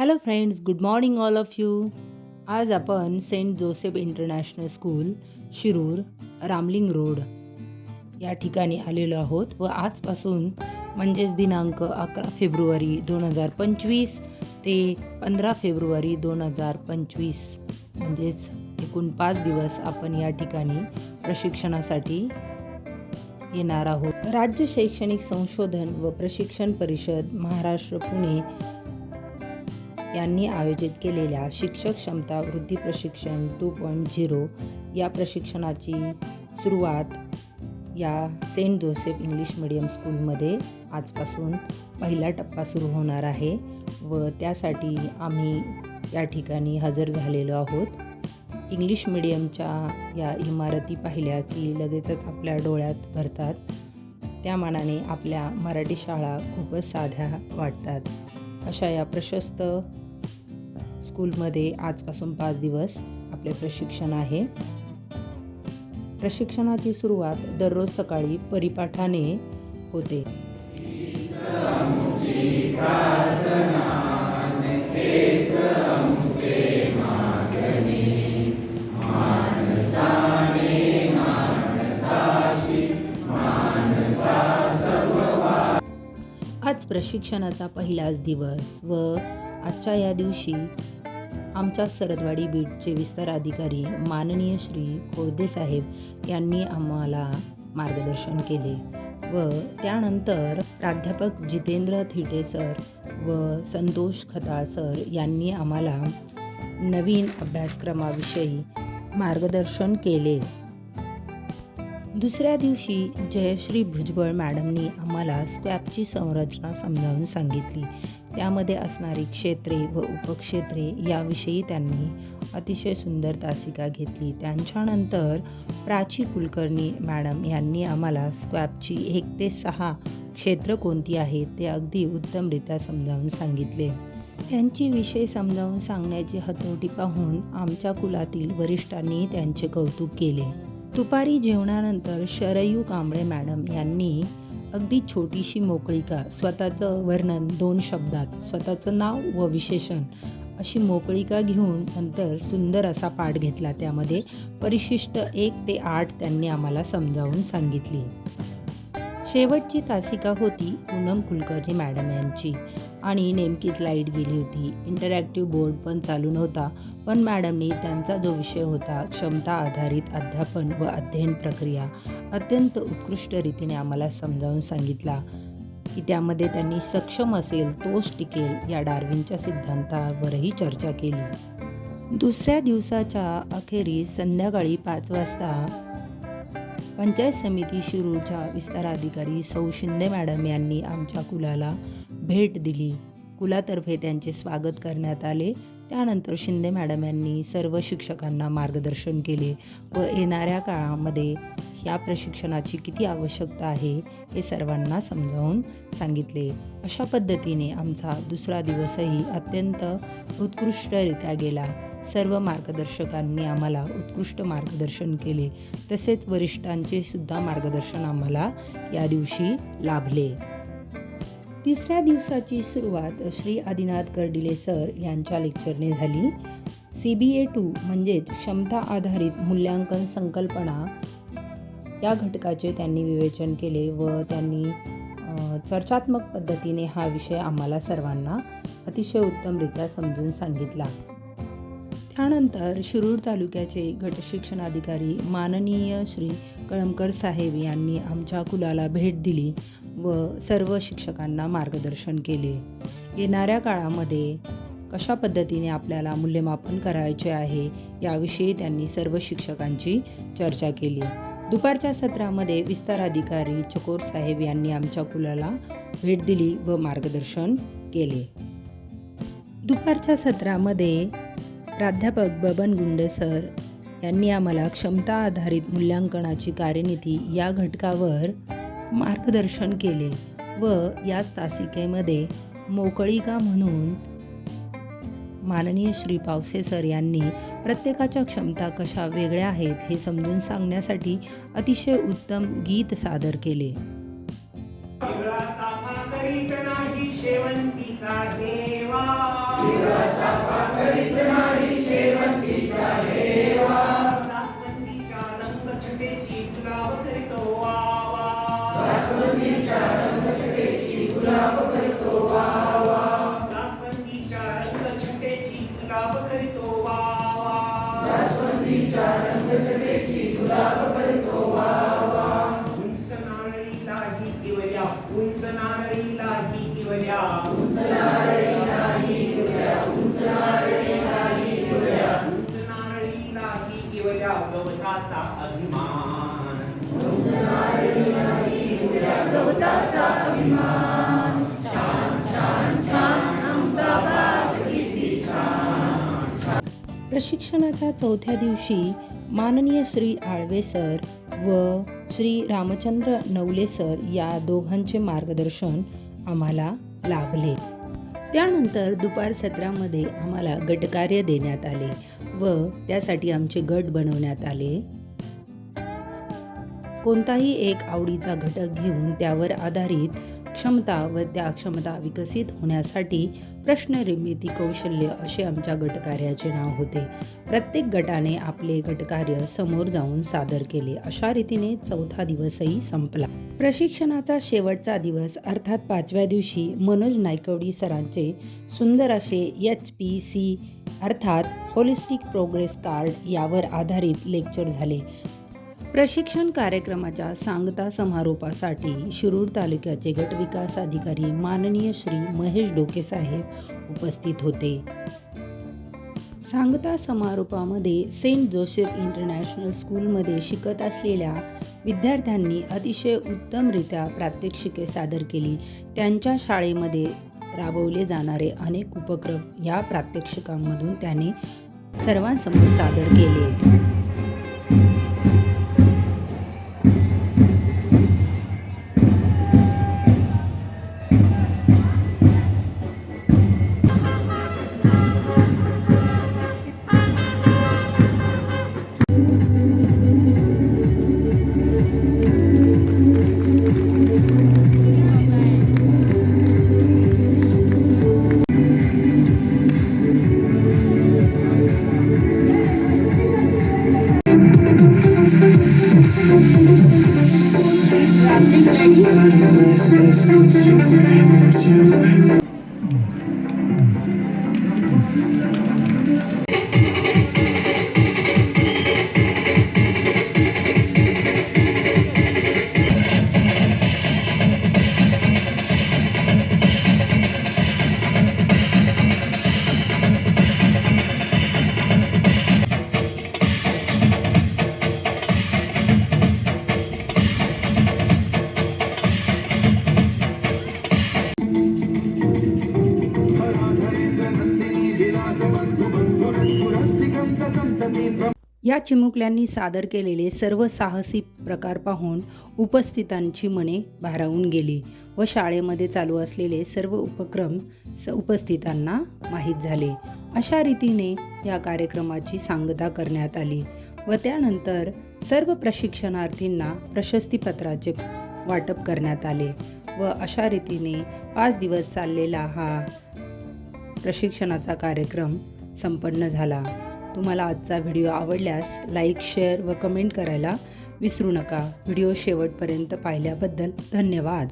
Hello friends good morning all of you आज आपण saint Joseph international school Shirur Ramling road या ठिकाणी आलेलो आहोत. व आजपासून म्हणजेच दिनांक अकरा फेब्रुवारी दोन हजार पंचवीस ते पंधरा फेब्रुवारी दोन हजार पंचवीस म्हणजेच एकूण पाच दिवस आपण या ठिकाणी प्रशिक्षणासाठी येणार आहोत. राज्य शैक्षणिक संशोधन व प्रशिक्षण परिषद महाराष्ट्र पुणे यांनी आयोजित केलेल्या शिक्षक क्षमता वृद्धी प्रशिक्षण टू पॉईंट झिरो या प्रशिक्षणाची सुरुवात या सेंट जोसेफ इंग्लिश मिडियम स्कूलमध्ये आजपासून पहिला टप्पा सुरू होणार आहे व त्यासाठी आम्ही या ठिकाणी हजर झालेलो आहोत. इंग्लिश मिडियमच्या या इमारती पाहिल्या की लगेचच आपल्या डोळ्यात भरतात. त्या मानाने आपल्या मराठी शाळा खूपच साध्या वाटतात. अशा या प्रशस्त स्कूलमध्ये आजपासून पाच दिवस आपले प्रशिक्षण आहे. प्रशिक्षणाची सुरुवात दररोज सकाळी परिपाठाने होते. आज प्रशिक्षणाचा पहिलाच दिवस व आजच्या या दिवशी आमच्या सरदवाडी बीटचे विस्तार अधिकारी माननीय श्री खोर्दे साहेब यांनी आम्हाला मार्गदर्शन केले व त्यानंतर प्राध्यापक जितेंद्र थिटे सर व संतोष खताळ सर यांनी आम्हाला नवीन अभ्यासक्रमाविषयी मार्गदर्शन केले. दुसऱ्या दिवशी जयश्री भुजबळ मॅडमनी आम्हाला स्क्वॅपची संरचना समजावून सांगितली. त्यामध्ये असणारी क्षेत्रे व उपक्षेत्रे याविषयी त्यांनी अतिशय सुंदर तासिका घेतली. त्यांच्यानंतर प्राची कुलकर्णी मॅडम यांनी आम्हाला स्क्वॅपची एक ते सहा क्षेत्र कोणती आहेत ते अगदी उत्तमरित्या समजावून सांगितले. त्यांची विषय समजावून सांगण्याची हतोटी पाहून आमच्या कुलातील वरिष्ठांनी त्यांचे कौतुक केले. दुपारी जेवणानंतर शरयू कांबळे मॅडम यांनी अगदी छोटीशी मोकळिका स्वतःचं वर्णन दोन शब्दात स्वतःचं नाव व विशेषण अशी मोकळिका घेऊन नंतर सुंदर असा पाठ घेतला. त्यामध्ये परिशिष्ट एक ते आठ त्यांनी आम्हाला समजावून सांगितली. शेवटची तासिका होती पूनम कुलकर्णी मॅडम यांची. आणि नेमकीच लाइट गेली होती. इंटरॅक्टिव्ह बोर्ड पण चालू नव्हता पण मॅडमनी त्यांचा जो विषय होता क्षमता आधारित अध्यापन व अध्ययन प्रक्रिया अत्यंत उत्कृष्ट रीतीने आम्हाला समजावून सांगितला की त्यामध्ये त्यांनी सक्षम असेल तोच टिकेल या डार्विनच्या सिद्धांतावरही चर्चा केली. दुसऱ्या दिवसाच्या अखेरीस संध्याकाळी पाच वाजता पंचायत समिती शिरूरच्या विस्ताराधिकारी सौ शिंदे मॅडम यांनी आमच्या कुलाला भेट दिली. कुलातर्फे त्यांचे स्वागत करण्यात आले. त्यानंतर शिंदे मॅडम यांनी सर्व शिक्षकांना मार्गदर्शन केले व येणाऱ्या काळामध्ये या प्रशिक्षणाची किती आवश्यकता आहे हे सर्वांना समजावून सांगितले. अशा पद्धतीने आमचा दुसरा दिवसही अत्यंत उत्कृष्टरित्या गेला. सर्व मार्गदर्शकांनी आम्हाला उत्कृष्ट मार्गदर्शन केले. तसेच वरिष्ठांचे सुद्धा मार्गदर्शन आम्हाला या दिवशी लाभले. तिसऱ्या दिवसाची सुरुवात श्री आदिनाथ कर्डिले सर यांच्या लेक्चरने झाली. सी बी ए टू म्हणजेच क्षमता आधारित मूल्यांकन संकल्पना या घटकाचे त्यांनी विवेचन केले व त्यांनी चर्चात्मक पद्धतीने हा विषय आम्हाला सर्वांना अतिशय उत्तमरित्या समजून सांगितला. त्यानंतर शिरूर तालुक्याचे गटशिक्षणाधिकारी माननीय श्री कळमकर साहेब यांनी आमच्या कुलाला भेट दिली. व सर्व शिक्षकांना मार्गदर्शन केले. येणाऱ्या काळामध्ये कशा पद्धतीने आपल्याला मूल्यमापन करायचे आहे याविषयी त्यांनी सर्व शिक्षकांची चर्चा केली. दुपारच्या सत्रामध्ये विस्तार अधिकारी चकोर साहेब यांनी आमच्या कुलाला भेट दिली व मार्गदर्शन केले. दुपारच्या सत्रामध्ये प्राध्यापक बबन गुंडे सर यांनी आम्हाला क्षमता आधारित मूल्यांकनाची कार्यनीती या घटकावर मार्गदर्शन केले व याच तासिकेमध्ये मोकळिका म्हणून माननीय श्री पावसे सर यांनी प्रत्येकाच्या क्षमता कशा वेगळ्या आहेत हे समजून सांगण्यासाठी अतिशय उत्तम गीत सादर केले. देवा. उंच नारळीलाही किवल्या उंच नारळीलाही किवल्या उंच नारळीलाही किवल्या गवताचा अभिमान प्रशिक्षणाच्या चौथ्या दिवशी माननीय श्री आळवे सर व श्री रामचंद्र नवले सर या दोघांचे मार्गदर्शन आम्हाला लाभले. त्यानंतर दुपार सत्रामध्ये आम्हाला गटकार्य देण्यात आले व त्यासाठी आमचे गट बनवण्यात आले. कोणताही एक आवडीचा घटक घेऊन त्यावर आधारित क्षमता व त्या क्षमता विकसित होण्यासाठी प्रश्ननिर्मिती कौशल्य असे आमच्या गटकार्याचे नाव होते. प्रत्येक गटाने आपले गटकार्य समोर जाऊन सादर केले. अशा रीतीने चौथा दिवसही संपला. प्रशिक्षणाचा शेवटचा दिवस अर्थात पाचव्या दिवशी मनोज नायकवडी सरांचे सुंदर असे एच पी सी अर्थात होलिस्टिक प्रोग्रेस कार्ड यावर आधारित लेक्चर झाले. प्रशिक्षण कार्यक्रमाच्या सांगता समारोपासाठी शिरूर तालुक्याचे गटविकास अधिकारी माननीय श्री महेश डोके साहेब उपस्थित होते. सांगता समारोपामध्ये सेंट जोसेफ इंटरनॅशनल स्कूलमध्ये शिकत असलेल्या विद्यार्थ्यांनी अतिशय उत्तमरित्या प्रात्यक्षिके सादर केली. त्यांच्या शाळेमध्ये राबवले जाणारे अनेक उपक्रम या प्रात्यक्षिकांमधून त्यांनी सर्वांसमोर सादर केले. या चिमुकल्यांनी सादर केलेले सर्व साहसी प्रकार पाहून उपस्थितांची मने भारावून गेली व शाळेमध्ये चालू असलेले सर्व उपक्रम स उपस्थितांना माहीत झाले. अशा रीतीने या कार्यक्रमाची सांगता करण्यात आली व त्यानंतर सर्व प्रशिक्षणार्थींना प्रशस्तीपत्राचे वाटप करण्यात आले व अशा रीतीने पाच दिवस चाललेला हा प्रशिक्षणाचा कार्यक्रम संपन्न झाला. तुम्हाला आजचा व्हिडिओ आवडल्यास लाईक शेअर व कमेंट करायला विसरू नका. व्हिडिओ शेवटपर्यंत पाहिल्याबद्दल धन्यवाद.